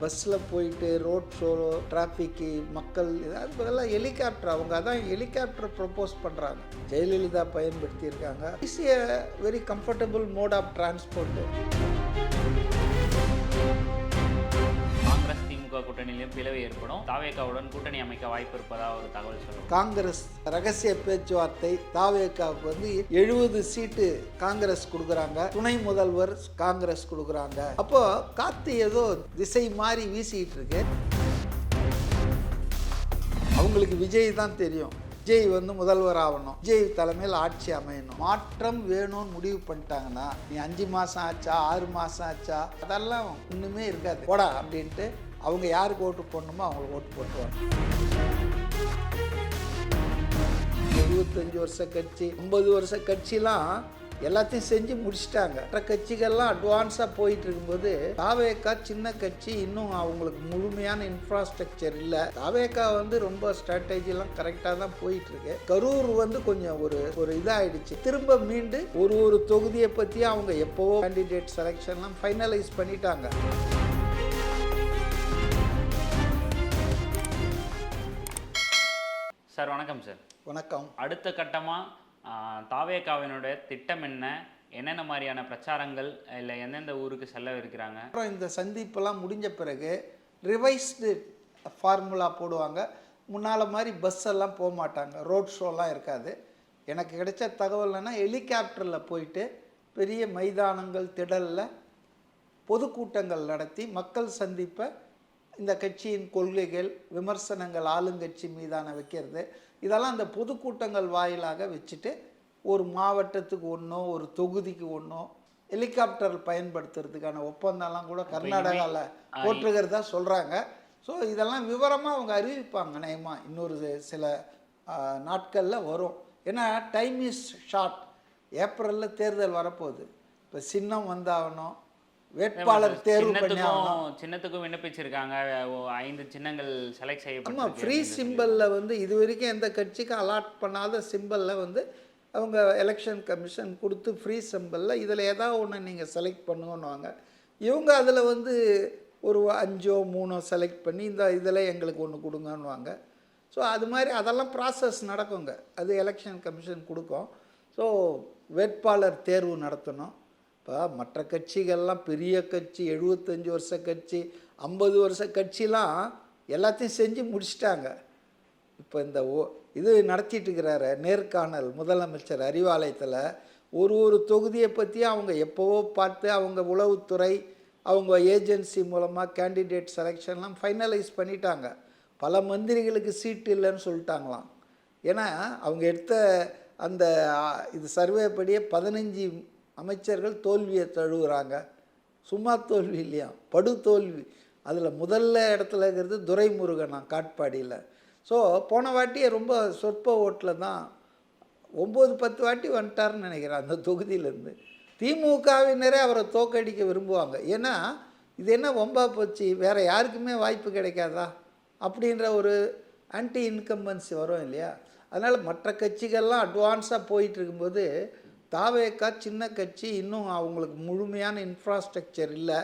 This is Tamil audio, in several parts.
பஸ்ஸில் போயிட்டு ரோட் ஷோ டிராஃபிக்கு மக்கள் இதாக பதிலாக ஹெலிகாப்டர் அவங்க அதான் ஹெலிகாப்டர் ப்ரப்போஸ் பண்ணுறாங்க ஜெயலலிதா பயன்படுத்தியிருக்காங்க. Is very comfortable mode of transport கூட்டணியிலும் பிளவு ஏற்படும். தாவேகாவுடன் கூட்டணி அமைக்க வாய்ப்பு இருப்பதாக ஒரு தகவல் சொல்லுங்க காங்கிரஸ் ரகசிய பேச்சுவார்த்தை தாவேக்காவுக்கு வந்து எழுபது சீட்டு காங்கிரஸ் கொடுக்குறாங்க. துணை முதல்வர் காங்கிரஸ் கொடுக்குறாங்க. அப்போ காத்து ஏதோ திசை மாறி வீசிக்கிட்டு இருக்கு. அவங்களுக்கு விஜய் தான் தெரியும். விஜய் வந்து முதல்வர் ஆகணும். விஜய் தலைமையில் ஆட்சி அமையணும். மாற்றம் வேணும்னு முடிவு பண்ணிட்டாங்கன்னா நீ அஞ்சு மாதம் ஆச்சா ஆறு மாதம் ஆச்சா அதெல்லாம் ஒன்றுமே இருக்காது. போடா அப்படின்ட்டு அவங்க யாருக்கு ஓட்டு போடணுமோ அவங்களுக்கு ஓட்டு போட்டுருவாங்க இருபத்தஞ்சி வருஷ கட்சி ஐம்பது வருஷ கட்சிலாம் எல்லாத்தையும் செஞ்சு முடிச்சிட்டாங்க. மற்ற கட்சிகள்லாம் அட்வான்ஸாக போயிட்டு இருக்கும்போது தாவேக்கா சின்ன கட்சி இன்னும் அவங்களுக்கு முழுமையான இன்ஃப்ராஸ்ட்ரக்சர் இல்லை. தாவேக்கா வந்து ரொம்ப ஸ்ட்ராட்டஜிலாம் கரெக்டாக தான் போயிட்டு இருக்கு கரூர் வந்து கொஞ்சம் ஒரு ஒரு இதாகிடுச்சு திரும்ப மீண்டு ஒரு ஒரு தொகுதியை பற்றி அவங்க எப்போவோ கேண்டிடேட் செலெக்ஷன்லாம் ஃபைனலைஸ் பண்ணிட்டாங்க. சார் வணக்கம் சார். வணக்கம். அடுத்த கட்டமாக தாவேகாவினுடைய திட்டம் என்ன? என்னென்ன மாதிரியான பிரச்சாரங்கள் இல்லை எந்தெந்த ஊருக்கு செல்ல இருக்கிறாங்க? அப்புறம் இந்த சந்திப்பெல்லாம் முடிஞ்ச பிறகு ரிவைஸ்டு ஃபார்முலா போடுவாங்க. முன்னால் மாதிரி பஸ் எல்லாம் போக மாட்டாங்க. ரோட் ஷோலாம் இருக்காது. எனக்கு கிடைச்ச தகவல்னா ஹெலிகாப்டரில் போயிட்டு பெரிய மைதானங்கள் திடலில் பொதுக்கூட்டங்கள் நடத்தி மக்கள் சந்திப்பை இந்த கட்சியின் கொள்கைகள் விமர்சனங்கள் ஆளுங்கட்சி மீதான வைக்கிறது. இதெல்லாம் அந்த பொதுக்கூட்டங்கள் வாயிலாக வச்சுட்டு ஒரு மாவட்டத்துக்கு ஒன்றோ ஒரு தொகுதிக்கு ஒன்றோ ஹெலிகாப்டர் பயன்படுத்துறதுக்கான ஒப்பந்தம்லாம் கூட கர்நாடகாவில் போட்டிருக்கிறதா சொல்கிறாங்க ஸோ இதெல்லாம் விவரமாக அவங்க அறிவிப்பாங்க நயமாக இன்னொரு சில நாட்களில் வரும். ஏன்னா டைம் இஸ் ஷார்ட் ஏப்ரலில் தேர்தல் வரப்போகுது. இப்போ சின்னம் வந்தாகணும். வேட்பாளர் தேர்வு சின்னத்துக்கும் சின்னத்துக்கும் விண்ணப்பிச்சிருக்காங்க. ஐந்து சின்னங்கள் செலக்ட் ஆமாம் செய்யப்பட்டு ஃப்ரீ சிம்பிளில் வந்து இது வரைக்கும் எந்த கட்சிக்கும் அலாட் பண்ணாத சிம்பிளில் வந்து அவங்க எலெக்ஷன் கமிஷன் கொடுத்து ஃப்ரீ சிம்பிளில் இதில் ஏதாவது ஒன்று நீங்கள் செலக்ட் பண்ணுங்கன்னுவாங்க. இவங்க அதில் வந்து ஒரு அஞ்சோ மூணோ செலக்ட் பண்ணி இந்த இதில் எங்களுக்கு ஒன்று கொடுங்கன்னுவாங்க. ஸோ அது மாதிரி அதெல்லாம் ப்ராசஸ் நடக்குங்க. அது எலெக்ஷன் கமிஷன் கொடுக்கும். ஸோ வேட்பாளர் தேர்வு நடத்தணும். இப்போ மற்ற கட்சிகள்லாம் பெரிய கட்சி எழுபத்தஞ்சி வருஷ கட்சி ஐம்பது வருஷ கட்சிலாம் எல்லாத்தையும் செஞ்சு முடிச்சிட்டாங்க. இப்போ இந்த ஓ இது நடத்திட்டு இருக்கிறாரு நேர்காணல் முதலமைச்சர் அறிவாலயத்தில். ஒரு ஒரு தொகுதியை பற்றி அவங்க எப்போவோ பார்த்து அவங்க உளவுத்துறை அவங்க ஏஜென்சி மூலமாக கேண்டிடேட் செலெக்ஷன்லாம் ஃபைனலைஸ் பண்ணிட்டாங்க. பல மந்திரிகளுக்கு சீட்டு இல்லைன்னு சொல்லிட்டாங்களாம். ஏன்னா அவங்க எடுத்த அந்த இது சர்வே படியே பதினஞ்சு அமைச்சர்கள் தோல்வியை தழுவுறாங்க. சும்மா தோல்வி இல்லையா? படு தோல்வி. அதில் முதல்ல இடத்துல இருக்கிறது துரைமுருகனா காட்பாடியில். ஸோ போன வாட்டியே ரொம்ப சொற்ப ஓட்டில் தான் ஒம்பது பத்து வாட்டி வந்துட்டாருன்னு நினைக்கிறேன் அந்த தொகுதியிலேருந்து. திமுகவினரே அவரை தோக்கடிக்க விரும்புவாங்க. ஏன்னா இது என்ன வம்பா போச்சு? வேறு யாருக்குமே வாய்ப்பு கிடைக்காதா? அப்படின்ற ஒரு ஆன்டி இன்கம்பன்சி வரும் இல்லையா? அதனால் மற்ற கட்சிகள்லாம் அட்வான்ஸாக போயிட்டு இருக்கும்போது தாவேக்கா சின்ன கட்சி இன்னும் அவங்களுக்கு முழுமையான இன்ஃப்ராஸ்ட்ரக்சர் இல்லை.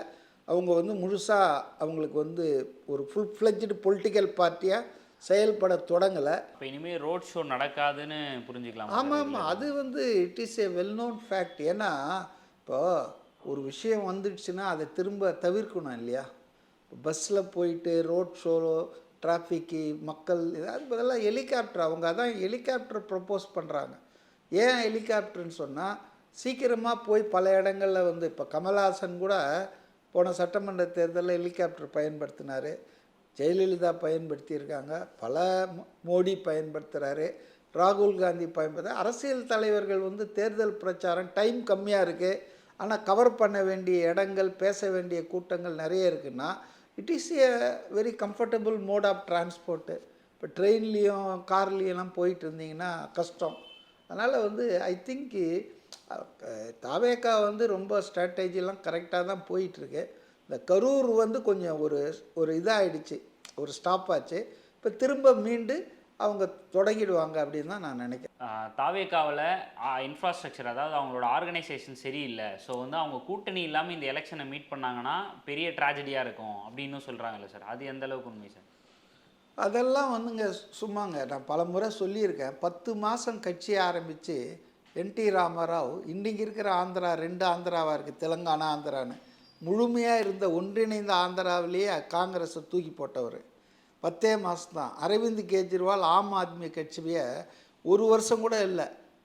அவங்க வந்து முழுசாக அவங்களுக்கு வந்து ஒரு ஃபுல் ஃப்ளெஜ்டு பொலிட்டிக்கல் பார்ட்டியாக செயல்பட தொடங்கலை. இப்போ இனிமேல் ரோட் ஷோ நடக்காதுன்னு புரிஞ்சுக்கலாம் ஆமாம் ஆமாம் அது வந்து it is a well known fact ஏன்னா இப்போ ஒரு விஷயம் வந்துடுச்சுன்னா அதை திரும்ப தவிர்க்கணும் இல்லையா? பஸ்ஸில் போயிட்டு ரோட் ஷோ டிராஃபிக்கு மக்கள் பதிலாக ஹெலிகாப்டர் அவங்க அதான் ஹெலிகாப்டர் ப்ரப்போஸ் பண்ணுறாங்க ஏன் ஹெலிகாப்டர்னு சொன்னால் சீக்கிரமாக போய் பல இடங்களில் வந்து இப்போ கமல்ஹாசன் கூட போன சட்டமன்ற தேர்தலில் ஹெலிகாப்டர் பயன்படுத்தினார். ஜெயலலிதா பயன்படுத்தியிருக்காங்க பல மோ- மோடி பயன்படுத்துகிறாரு ராகுல் காந்தி பயன்படுத்த அரசியல் தலைவர்கள் வந்து தேர்தல் பிரச்சாரம் டைம் கம்மியாக இருக்குது ஆனால் கவர் பண்ண வேண்டிய இடங்கள் பேச வேண்டிய கூட்டங்கள் நிறைய இருக்குன்னா it is a very comfortable mode of transport இப்போ ட்ரெயின்லேயும் கார்லேயெல்லாம் போயிட்டு இருந்தீங்கன்னா கஷ்டம். அதனால் வந்து ஐ திங்க் தாவேக்கா வந்து ரொம்ப ஸ்ட்ராட்டஜிலாம் கரெக்டாக தான் போயிட்டுருக்கு. இந்த கரூர் வந்து கொஞ்சம் ஒரு ஒரு இதாகிடுச்சு ஒரு ஸ்டாப் ஆச்சு. இப்போ திரும்ப மீண்டு அவங்க தொடங்கிடுவாங்க அப்படின்னு தான் நான் நினைக்கிறேன். தாவேக்காவில் இன்ஃப்ராஸ்ட்ரக்சர் அதாவது அவங்களோட ஆர்கனைசேஷன் சரியில்லை. ஸோ வந்து அவங்க கூட்டணி இல்லாமல் இந்த எலெக்ஷனை மீட் பண்ணாங்கன்னா பெரிய ட்ராஜடியாக இருக்கும் அப்படின்னு சொல்கிறாங்கல்ல சார் அது எந்த அளவுக்கு உண்மை சார் அதெல்லாம் வந்துங்க சும்மாங்க. நான் பல முறை சொல்லியிருக்கேன். பத்து மாதம் கட்சி ஆரம்பித்து என்டி ராமராவ் இன்றைக்கி இருக்கிற ஆந்திரா ரெண்டு ஆந்திராவாக இருக்குது தெலுங்கானா ஆந்திரான்னு. முழுமையாக இருந்த ஒன்றிணைந்த ஆந்திராவிலேயே காங்கிரஸை தூக்கி போட்டவர். பத்தே மாதம் தான் அரவிந்த் கெஜ்ரிவால் ஆம் ஆத்மி கட்சியை ஒரு வருஷம் கூட இல்லை.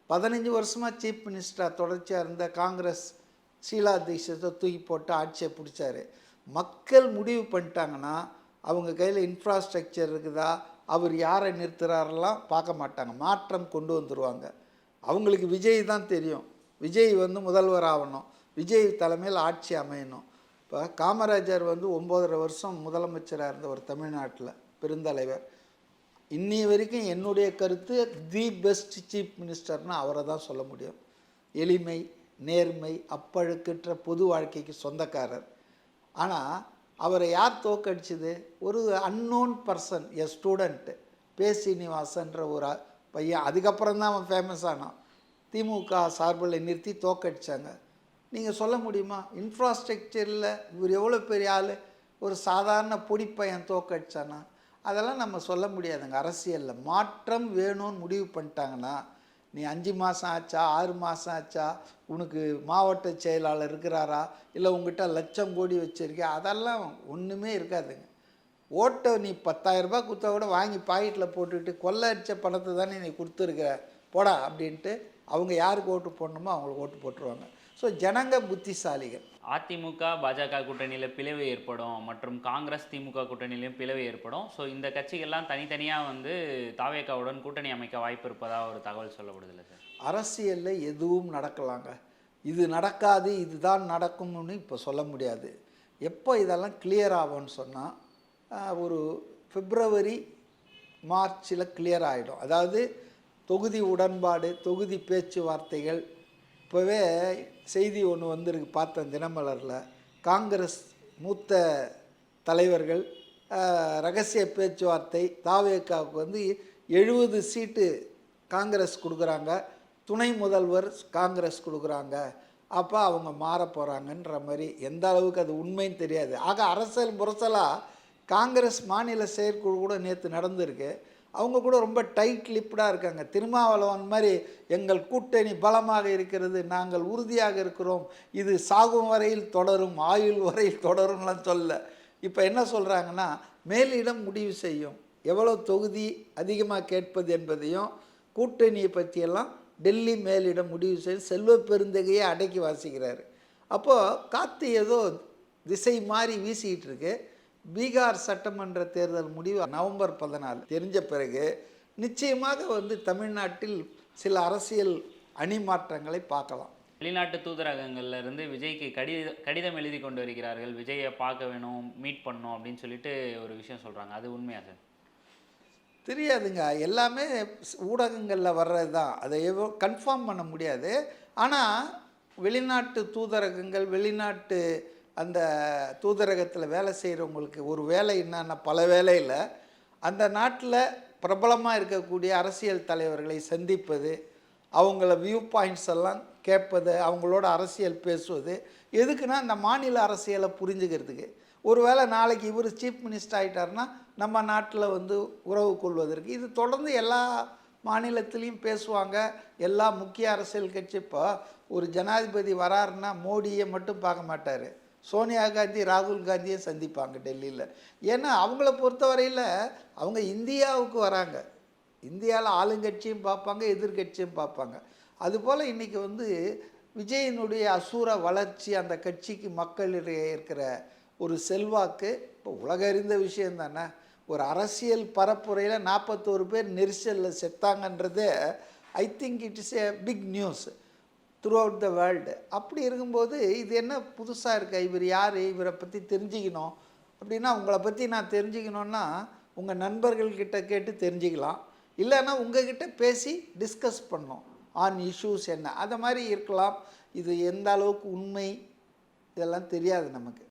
பதினஞ்சு வருஷமாக சீஃப் மினிஸ்டராக தொடர்ச்சியாக இருந்த காங்கிரஸ் ஷீலா தீட்சத்தை தூக்கி போட்டு ஆட்சியை பிடிச்சாரு. மக்கள் முடிவு பண்ணிட்டாங்கன்னா அவங்க கையில் இன்ஃப்ராஸ்ட்ரக்சர் இருக்குதா? அவர் யாரை நிறுத்துகிறாரெல்லாம் பார்க்க மாட்டாங்க. மாற்றம் கொண்டு வந்துடுவாங்க அவங்களுக்கு விஜய் தான் தெரியும். விஜய் வந்து முதல்வர் ஆகணும். விஜய் தலைமையில் ஆட்சி அமையணும். இப்போ காமராஜர் வந்து ஒம்போதரை வருஷம் முதலமைச்சராக இருந்தவர் தமிழ்நாட்டில் பெருந்தலைவர். இன்னி வரைக்கும் என்னுடைய கருத்து தி பெஸ்ட் சீஃப் மினிஸ்டர்னு அவரை தான் சொல்ல முடியும். எளிமை நேர்மை அப்பழுக்கற்ற பொது வாழ்க்கைக்கு சொந்தக்காரர். ஆனால் அவரை யார் தோக்கடிச்சது ஒரு அன்னோன் பர்சன் எ ஸ்டூடெண்ட்டு பே சீனிவாசன்ற ஒரு பையன். அதுக்கப்புறம் தான் அவன் ஃபேமஸ் ஆனான். திமுக சார்பில் நிறுத்தி தோக்கடிச்சாங்க நீங்கள் சொல்ல முடியுமா? இன்ஃப்ராஸ்ட்ரக்சரில் இவர் எவ்வளோ பெரிய ஆள்? ஒரு சாதாரண பொடிப்பையன் தோக்கடிச்சானா அதெல்லாம் நம்ம சொல்ல முடியாதுங்க. அரசியலில் மாற்றம் வேணும்னு முடிவு பண்ணிட்டாங்கன்னா நீ அஞ்சு மாதம் ஆச்சா ஆறு மாதம் ஆச்சா? உனக்கு மாவட்ட செயலாளர் இருக்கிறாரா? இல்லை உங்ககிட்ட லட்சம் கோடி வச்சுருக்கியா? அதெல்லாம் ஒன்றுமே இருக்காதுங்க. ஓட்டை நீ பத்தாயிரரூபா கொடுத்தா கூட வாங்கி பாக்கெட்டில் போட்டுக்கிட்டு கொள்ளை அடித்த பணத்தை தானே நீ கொடுத்துருக்குற. போடா அப்படின்ட்டு அவங்க யாருக்கு ஓட்டு போடணுமோ அவங்களுக்கு ஓட்டு போட்டுருவாங்க. ஸோ ஜனங்க புத்திசாலிகள். அதிமுக பாஜக கூட்டணியில் பிளவு ஏற்படும் மற்றும் காங்கிரஸ் திமுக கூட்டணியிலையும் பிளவு ஏற்படும். ஸோ இந்த கட்சிகள்லாம் தனித்தனியாக வந்து தாவேக்காவுடன் கூட்டணி அமைக்க வாய்ப்பு இருப்பதா ஒரு தகவல் சொல்லப்படுதில்ல சார்? அரசியலில் எதுவும் நடக்கலாங்க. இது நடக்காது இதுதான் நடக்கும்னு இப்போ சொல்ல முடியாது. எப்போ இதெல்லாம் கிளியர் ஆகும்னு சொன்னால் ஒரு பிப்ரவரி மார்ச்சில் கிளியர் ஆகிடும் அதாவது தொகுதி உடன்பாடு தொகுதி பேச்சுவார்த்தைகள் இப்போவே செய்தி ஒன்று வந்திருக்கு பார்த்தேன் தினமலரில். காங்கிரஸ் மூத்த தலைவர்கள் ரகசிய பேச்சுவார்த்தை தாவேக்காவுக்கு வந்து எழுபது சீட்டு காங்கிரஸ் கொடுக்குறாங்க. துணை முதல்வர் காங்கிரஸ் கொடுக்குறாங்க. அப்போ அவங்க மாற போகிறாங்கன்ற மாதிரி எந்த அளவுக்கு அது உண்மைன்னு தெரியாது. ஆக அரசியல் முரசலாக காங்கிரஸ் மாநில செயற்குழு கூட நேற்று நடந்திருக்கு. அவங்க கூட ரொம்ப டைட் லிப்டாக இருக்காங்க. திருமாவளவன் மாதிரி எங்கள் கூட்டணி பலமாக இருக்கிறது நாங்கள் உறுதியாக இருக்கிறோம். இது சாகும் வரையில் தொடரும் ஆயுள் வரையில் தொடரும்லாம் சொல்ல இப்போ என்ன சொல்கிறாங்கன்னா மேலிடம் முடிவு செய்யும். எவ்வளோ தொகுதி அதிகமாக கேட்பது என்பதையும் கூட்டணியை பற்றியெல்லாம் டெல்லி மேலிடம் முடிவு செய்து செல்வ பெருந்தகையை அடக்கி வாசிக்கிறார். அப்போது காற்று ஏதோ திசை மாறி வீசிக்கிட்டு இருக்கு. பீகார் சட்டமன்ற தேர்தல் முடிவு நவம்பர் பதினாலு தெரிஞ்ச பிறகு நிச்சயமாக வந்து தமிழ்நாட்டில் சில அரசியல் அணிமாற்றங்களை பார்க்கலாம். வெளிநாட்டு தூதரகங்கள்ல இருந்து விஜய்க்கு கடித கடிதம் எழுதி கொண்டு வருகிறார்கள். விஜயை பார்க்க வேணும் மீட் பண்ணணும் அப்படின்னு சொல்லிட்டு ஒரு விஷயம் சொல்கிறாங்க அது உண்மையா சார்? தெரியாதுங்க. எல்லாமே ஊடகங்களில் வர்றது தான் அதை எவ்வளோ கன்ஃபார்ம் பண்ண முடியாது. ஆனால் வெளிநாட்டு தூதரகங்கள் வெளிநாட்டு அந்த தூதரகத்தில் வேலை செய்கிறவங்களுக்கு ஒரு வேலை என்னன்னா பல வேலையில் அந்த நாட்டில் பிரபலமாக இருக்கக்கூடிய அரசியல் தலைவர்களை சந்திப்பது அவங்கள வியூ பாயிண்ட்ஸ் எல்லாம் கேட்பது அவங்களோட அரசியல் பேசுவது எதுக்குன்னா அந்த மாநில அரசியலை புரிஞ்சுக்கிறதுக்கு. ஒருவேளை நாளைக்கு இவர் சீஃப் மினிஸ்டர் ஆகிட்டாருன்னா நம்ம நாட்டில் வந்து உறவு கொள்வதற்கு. இது தொடர்ந்து எல்லா மாநிலத்திலையும் பேசுவாங்க. எல்லா முக்கிய அரசியல் கட்சி இப்போ ஒரு ஜனாதிபதி வராருன்னா மோடியை மட்டும் பார்க்க மாட்டார். சோனியா காந்தி ராகுல் காந்தியை சந்திப்பாங்க டெல்லியில். ஏன்னா அவங்கள பொறுத்தவரையில் அவங்க இந்தியாவுக்கு வராங்க. இந்தியாவில் ஆளுங்கட்சியும் பார்ப்பாங்க எதிர்க்கட்சியும் பார்ப்பாங்க. அதுபோல் இன்றைக்கி வந்து விஜயனுடைய அசூர வளர்ச்சி அந்த கட்சிக்கு மக்களிடையே இருக்கிற ஒரு செல்வாக்கு இப்போ உலக அறிந்த விஷயம் தானே. ஒரு அரசியல் பரப்புரையில் நாற்பத்தோரு பேர் நெரிசலில் செத்தாங்கன்றதே I think it is a big news throughout the world அப்படி இருக்கும்போது இது என்ன புதுசாக இருக்குது இவர் யார்? இவரை பற்றி தெரிஞ்சுக்கணும். அப்படின்னா உங்களை பற்றி நான் தெரிஞ்சுக்கணுன்னா உங்கள் நண்பர்கள்கிட்ட கேட்டு தெரிஞ்சுக்கலாம். இல்லைன்னா உங்ககிட்ட பேசி டிஸ்கஸ் பண்ணோம். ஆன் இஷ்யூஸ் என்ன? அதை மாதிரி இருக்கலாம். இது எந்த அளவுக்கு உண்மை? இதெல்லாம் தெரியாது நமக்கு.